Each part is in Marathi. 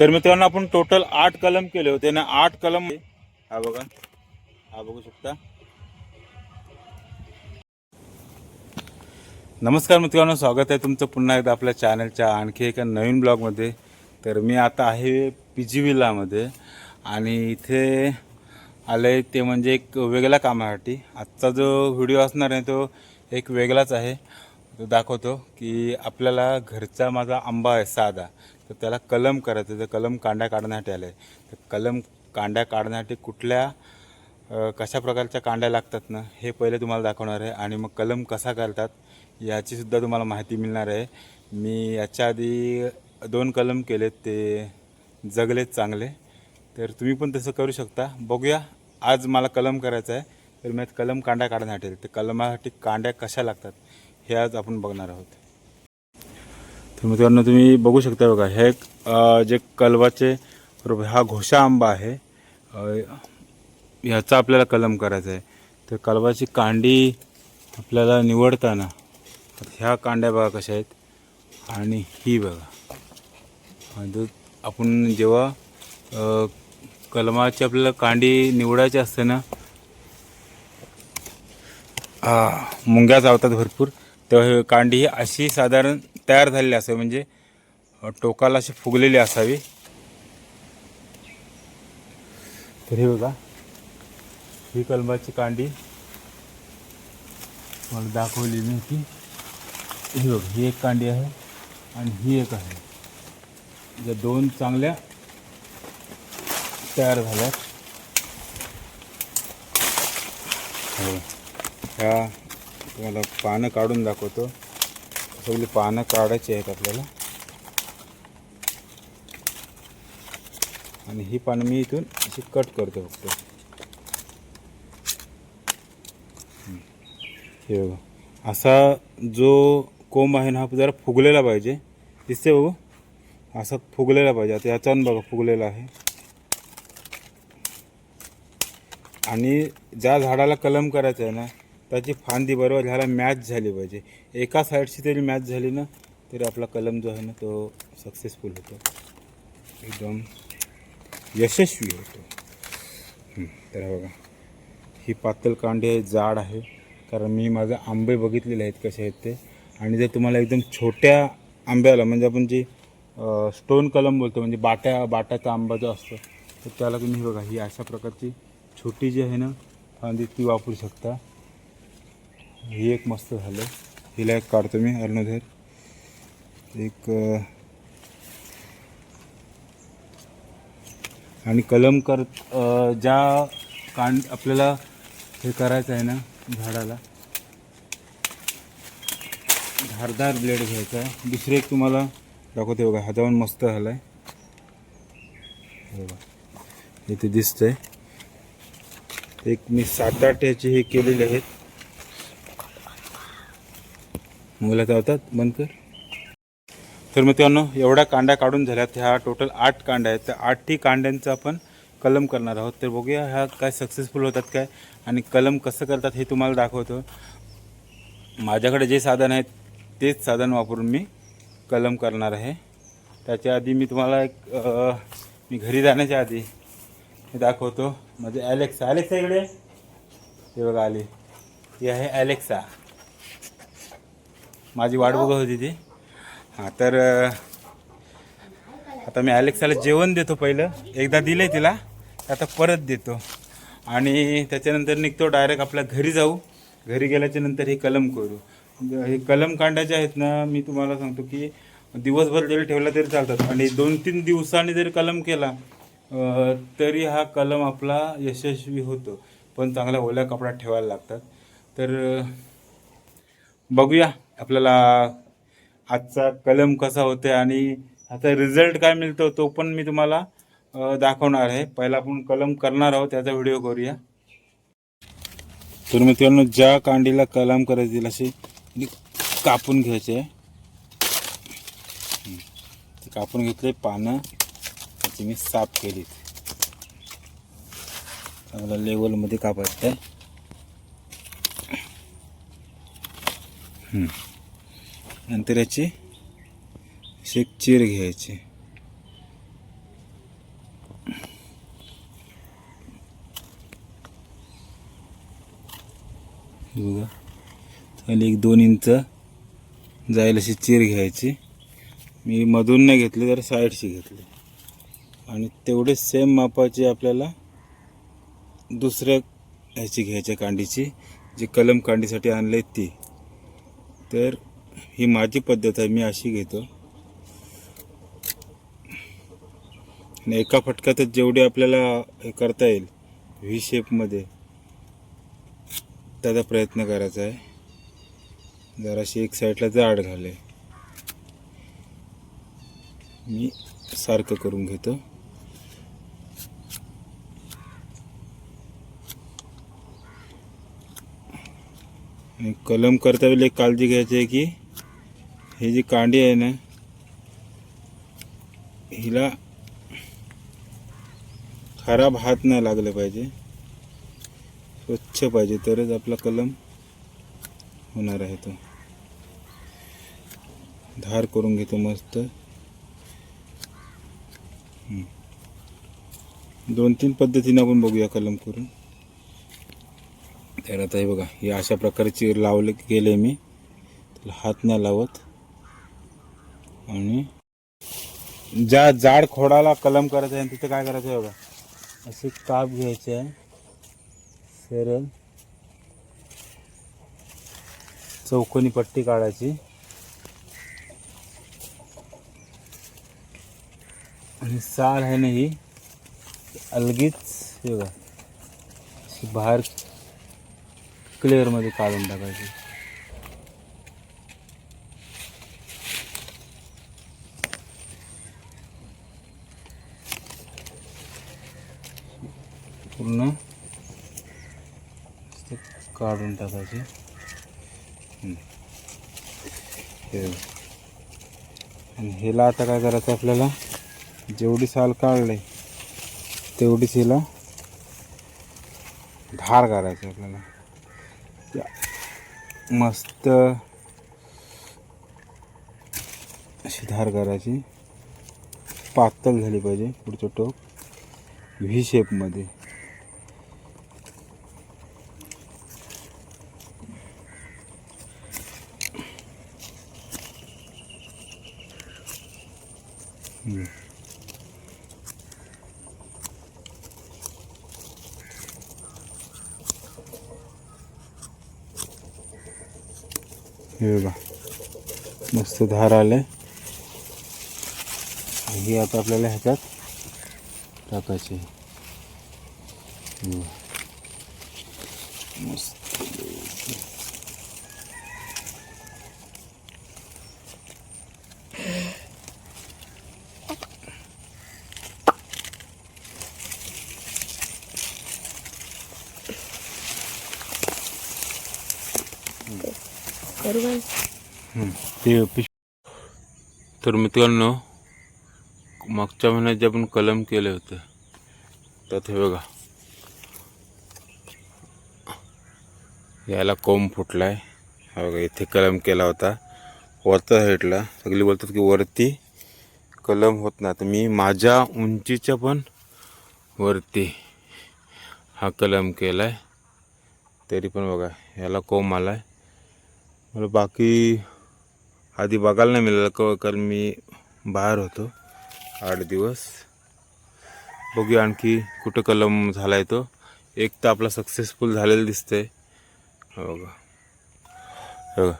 तर मित्रांनो आपण टोटल आठ कलम केले होते ना आठ कलम हा बघा. हा बघू शकता. नमस्कार मित्रांनो स्वागत आहे तुमचं पुन्हा एकदा आपल्या चॅनलच्या आणखी एका नवीन ब्लॉगमध्ये तर मी आता आहे पी जी विलामध्ये आणि इथे आले ते म्हणजे एक वेगळ्या कामासाठी. आजचा जो व्हिडिओ असणार आहे तो एक वेगळाच आहे. तो दाखवतो की आपल्याला घरचा माझा आंबा आहे साधा. तर त्याला कलम करायचं आहे. तर कलम कांड्या काढण्यासाठी आलं. आहे तर कलम कांड्या काढण्यासाठी कुठल्या कशा प्रकारच्या कांड्या लागतात ना हे पहिले तुम्हाला दाखवणार आहे. आणि मग कलम कसा करतात याचीसुद्धा तुम्हाला माहिती मिळणार आहे. मी याच्या आधी दोन कलम केलेत ते जगलेत चांगले. तर तुम्ही पण तसं करू शकता. बघूया आज मला कलम करायचं आहे. तर मी कलम कांड्या काढण्यासाठी तर कलमासाठी कांड्या कशा लागतात हे आज आपण बघणार आहोत. तर मित्रांनो तुम्ही बघू शकता बघा हे एक, जे कलवाचे बरोबर हा घोषा आंबा आहे. ह्याचा आपल्याला कलम करायचा आहे. तर कलवाची कांडी आपल्याला निवडताना ह्या कांड्या बघा कशा आहेत. आणि ही बघा. म्हणजे आपण जेव्हा कलमाची आपल्याला कांडी निवडायची असते ना मुंग्या चावतात भरपूर तेव्हा कांडी ही अशी साधारण तयार झालेली असावी म्हणजे टोकाला अशी फुगलेली असावी. तर हे बघा ही कलमाची कांडी मला दाखवली मी की बघ ही एक कांडी आहे आणि ही एक आहे. ज्या दोन चांगल्या तयार झाल्यात. हो. ह्या तुम्हाला पानं काढून दाखवतो. पहिली पानं काढायची आहेत आपल्याला. आणि ही पानं मी इथून अशी कट करतो फक्त. हे बघा. असा जो कोंब आहे ना हा जरा फुगलेला पाहिजे. दिसते बघू. असा फुगलेला पाहिजे. आता याच्यावर बघा फुगलेला आहे. आणि ज्या झाडाला कलम करायचं आहे ना त्याची फांदी बरोबर ह्याला मॅच झाली पाहिजे. एका साईडची तरी मॅच झाली ना तरी आपला कलम जो आहे ना तो सक्सेसफुल होतो. एकदम यशस्वी होतो. तर बघा. ही पातळ कांडी आहे जाड आहे. कारण मी माझे आंबे बघितलेले आहेत कसे आहेत ते. आणि जर तुम्हाला एकदम छोट्या आंब्याला म्हणजे आपण जी स्टोन कलम बोलतो म्हणजे बाट्या बाटाचा आंबा जो असतो तर त्याला तुम्ही बघा ही अशा प्रकारची छोटी जी आहे ना फांदी ती वापरू शकता. ही एक मस्त झालं. हिला एक काढतो मी अरुणोधर एक आणि कलम कर ज्या कांड आपल्याला हे करायचं आहे ना झाडाला. धारदार ब्लेड घ्यायचा आहे. दुसरे एक तुम्हाला दाखवते बघा हा जाऊन मस्त झाला आहे बघा इथे दिसतंय. एक मी सात आठ याचे हे केलेले आहेत. मुलं चावतात बंद कर. तर मित्रांनो एवढ्या कांड्या काढून झाल्यात. ह्या टोटल आठ कांड्या आहेत. त्या आठही कांड्यांचं आपण कलम करणार आहोत. तर बघूया ह्या काय सक्सेसफुल होतात काय आणि कलम कसं करतात हे तुम्हाला दाखवतो. माझ्याकडे जे साधन आहे तेच साधन वापरून मी कलम करणार आहे. त्याच्या आधी मी तुम्हाला एक मी घरी जाण्याच्या आधी दाखवतो. म्हणजे ॲलेक्सा ॲलेक्सा इकडे. हे बघा आली. ही आहे ॲलेक्सा माझी वाट बघत होती ती. हां तर आता मी अलेक्साला जेवण देतो पहिलं. एकदा दिलं आहे तिला आता परत देतो. आणि त्याच्यानंतर निघतो डायरेक्ट आपल्या घरी जाऊ. घरी गेल्याच्यानंतर हे कलम करू. हे कलम कांडायचे आहेत ना मी तुम्हाला सांगतो की दिवसभर जरी ठेवला तरी चालतात. आणि दोन तीन दिवसांनी जरी कलम केला तरी हा कलम आपला यशस्वी होतो. पण चांगल्या ओल्या कपड्यात ठेवायला लागतात. तर बघूया. आपल्याला आजचा कलम कसा होते आणि आता रिझल्ट काय मिळतो तो पण मी तुम्हाला दाखवणार आहे. पहिला आपण कलम करणार आहोत त्याचा व्हिडिओ करूया. तर मित्रांनो ज्या कांडीला कलम करायची असे कापून घ्यायचे आहे. कापून घेतले पानं त्याची मी साफ केली चांगल्या लेवलमध्ये कापायचं आहे. नंतर याची अशी एक चीर घ्यायची. बघा. खाली एक दोन इंच जाईल अशी चीर घ्यायची. मी मधून नाही घेतली तर साईडशी घेतली. आणि तेवढे सेम मापाची आपल्याला दुसऱ्या ह्याची घ्यायची कांडीची जी कलम कांडीसाठी आणली ती. तर ही माझी पद्धत आहे मी अशी घेतो. आणि एका फटक्यातच जेवढे आपल्याला हे करता येईल व्ही शेपमध्ये त्याचा प्रयत्न करायचा आहे. जराशी एक साईडला जाड घाले. मी सारखं करून घेतो. आणि कलम करता वेळी एक काळजी घ्यायची आहे की ही जी कांडी आहे ना हिला खराब हात नाही लागले पाहिजे. स्वच्छ पाहिजे तरच आपला कलम होणार आहे तो. धार करून घेतो मस्त. दोन तीन पद्धतीने आपण बघूया कलम करून. तर आता हे बघा हे अशा प्रकारची लावले गेले मी. त्याला हात नाही लावत. आणि ज्या जाड खोडाला कलम करायचं आहे तिथे काय करायचं आहे बघा. असे काप घ्यायचे आहे. सरळ. चौकोनी पट्टी काढायची. आणि साल आहे ना ही अलगीच बघा. बाहेर क्लिअरमध्ये काढून टाकायची. पूर्ण. काढून टाकायचे. आणि ह्याला आता काय करायचं आपल्याला? जेवढी साल काढले तेवढीच हिला धार करायचं आपल्याला. मस्त अशी धार करायची पातळ झाली पाहिजे पुढचं टोक. व्ही शेपमध्ये हे बघा. मस्त धार आले ही आता आपल्याला ह्याच्यात टाकायची. मस्त. करू ते तर मित्रांनो मागच्या महिन्यात जे आपण कलम केले होते त्यात हे बघा. याला कोंब फुटला आहे हा बघा इथे कलम केला होता. वरचा साईडला सगळी बोलतात की वरती कलम होत नाही. तर मी माझ्या उंचीच्या पण वरती हा कलम केला आहे तरी पण बघा याला कोंब आला आहे मला बाकी आधी बघायला नाही मिळालं क कारण मी बाहेर होतो. आठ दिवस. बघूया आणखी कुठं कलम झाला आहे तो. एक तर आपला सक्सेसफुल झालेला दिसतंय. बघा. बघा.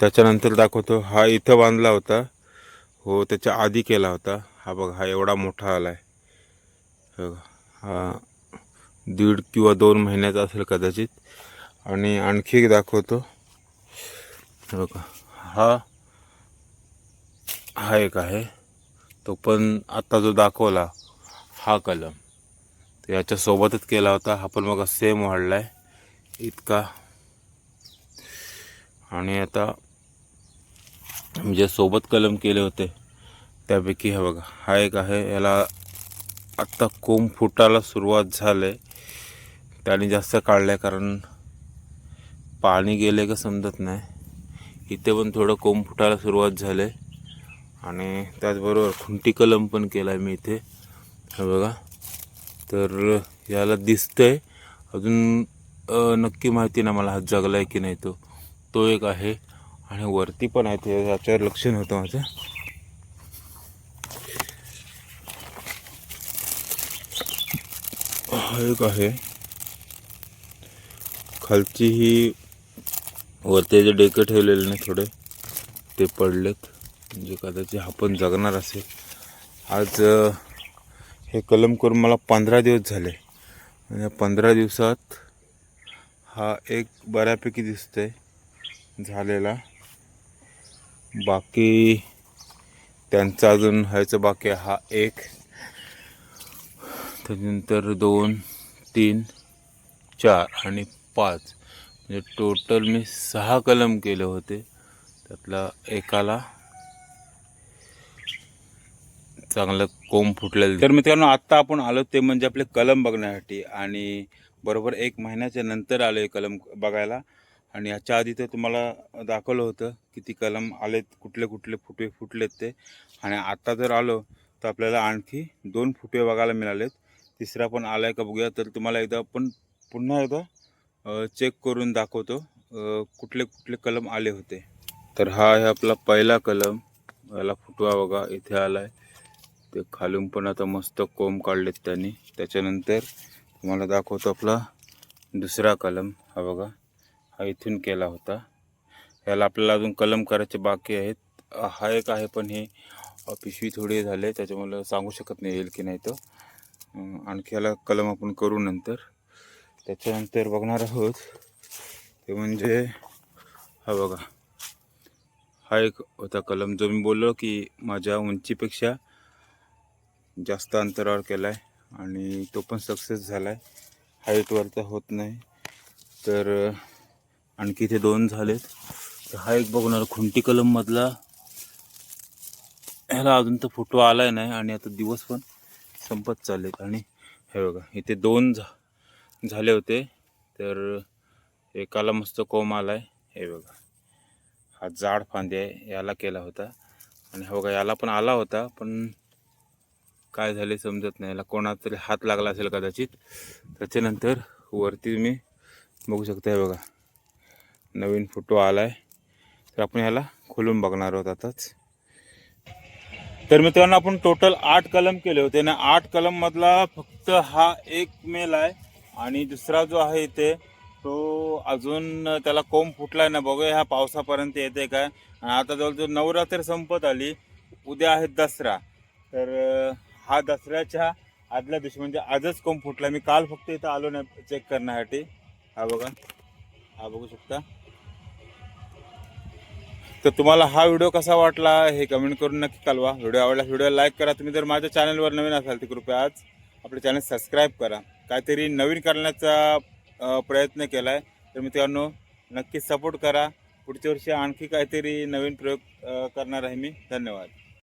त्याच्यानंतर दाखवतो. हा इथं बांधला होता. हो त्याच्या आधी केला होता. हा बघा हा एवढा मोठा आला आहे बघा. हा दीड किंवा दोन महिन्याचा असेल कदाचित. आणि आणखी एक दाखवतो. बघा. हा हा एक आहे. तो पण आत्ता जो दाखवला हा कलम. तर याच्यासोबतच केला होता. हा पण बघा सेम वाढला आहे इतका. आणि आता जे सोबत कलम केले होते त्यापैकी हे बघा. हा एक आहे. याला आत्ता कोंब फुटायला सुरुवात झाले त्याने जास्त काढलं आहे कारण पाणी गेले का समजत नाही. इथे पण थोडं कोंब फुटायला सुरुवात झालं आहे आणि त्याचबरोबर खुंटी कलम पण केला आहे मी इथे. हे बघा. तर याला दिसतं आहे अजून नक्की माहिती ना मला हात जागला आहे की नाही तो. तो एक आहे. आणि वरती पण आहे ते. याच्यावर लक्ष नव्हतं माझं. हा एक आहे. खालची ही वरती जे डेकं ठेवलेले नाही थोडे ते पडलेत. म्हणजे कदाचित हा पण जगणार असेल. आज हे कलम करून मला पंधरा दिवस झाले. आणि पंधरा दिवसात हा एक बऱ्यापैकी दिसतंय झालेला. बाकी त्यांचा अजून व्हायचं बाकी हा एक. त्याच्यानंतर दोन तीन चार आणि पाच. म्हणजे टोटल मी सहा कलम केले होते. त्यातला एकाला चांगलं कोंब फुटलेलं तर मित्रांनो आत्ता आपण आलो ते म्हणजे आपले कलम बघण्यासाठी आणि बरोबर एक महिन्याच्या नंतर आलो आहे कलम बघायला. आणि याच्या आधी तर तुम्हाला दाखवलं होतं किती कलम आलेत कुठले कुठले फुटे फुटलेत ते. आणि आत्ता जर आलो तर आपल्याला आणखी दोन फुटे बघायला मिळालेत. तिसरा पण आला आहे का बघूया. तर तुम्हाला एकदा पण पुन्हा एकदा चेक करून दाखवतो. कुठले कुठले कलम आले होते. तर हा आहे आपला पहिला कलम. याला फुटवा बघा इथे आलाय. ते खालून पण आता मस्त कोंब काढलेत त्यांनी. त्याच्यानंतर तुम्हाला दाखवतो आपला दुसरा कलम. हा बघा हा इथून केला होता. याला आपल्याला अजून कलम करायचे बाकी आहेत. हा एक आहे पण हे पिशवी थोडी झाले त्याच्यामुळे सांगू शकत नाही येईल की नाही तो. आणखी याला कलम आपण करू नंतर. त्याच्यानंतर बघणार आहोत ते म्हणजे हा बघा. हा एक होता कलम जो मी बोललो की माझ्या उंचीपेक्षा जास्त अंतरावर केला आहे आणि तो पण सक्सेस झाला आहे हाईटवरचा होत नाही. तर आणखी इथे दोन झालेत. तर हा एक बघणार खुंटी कलममधला ह्याला अजून तर फोटो आलाय नाही आणि आता दिवस पण संपत चाललेत. आणि हे बघा इथे दोन झा झाले होते. तर एकाला मस्त कोंब आलाय. हे बघा. हा जाड फांदी आहे याला केला होता. आणि हा बघा याला पण आला होता पण काय झाले समजत नाही. याला कोणाचा तरी हात लागला असेल कदाचित. त्याच्यानंतर वरती तुम्ही बघू शकता हे बघा. नवीन फोटो आलाय. तर आपण ह्याला खोलून बघणार आहोत आताच. तर मित्रांनो आपण टोटल आठ कलम केले होते. ना आठ कलममधला फक्त हा एक मेल आहे. आणि दुसरा जो आहे इथे तो अजून त्याला कोंब फुटलाय ना बघूया ह्या पावसापर्यंत येते काय. आणि आता जवळजवळ नवरात्र संपत आली उद्या आहे दसरा. तर हा दसऱ्याच्या आदल्या दिवशी म्हणजे आजच कोंब फुटला मी काल फक्त इथं आलो नाही चेक करण्यासाठी. हा बघा. हा बघू शकता. तर तुम्हाला हा व्हिडिओ कसा वाटला हे कमेंट करून नक्की कळवा. व्हिडिओ आवडला व्हिडिओ लाईक करा. तुम्ही जर माझ्या चॅनलवर नवीन असाल तर कृपया आज आपले चॅनल सबस्क्राईब करा. काहीतरी नवीन करण्याचा प्रयत्न केला आहे तर मित्रांनो नक्की सपोर्ट करा. पुढच्या वर्षी आणखी काहीतरी नवीन प्रयोग करणार आहे मी. धन्यवाद.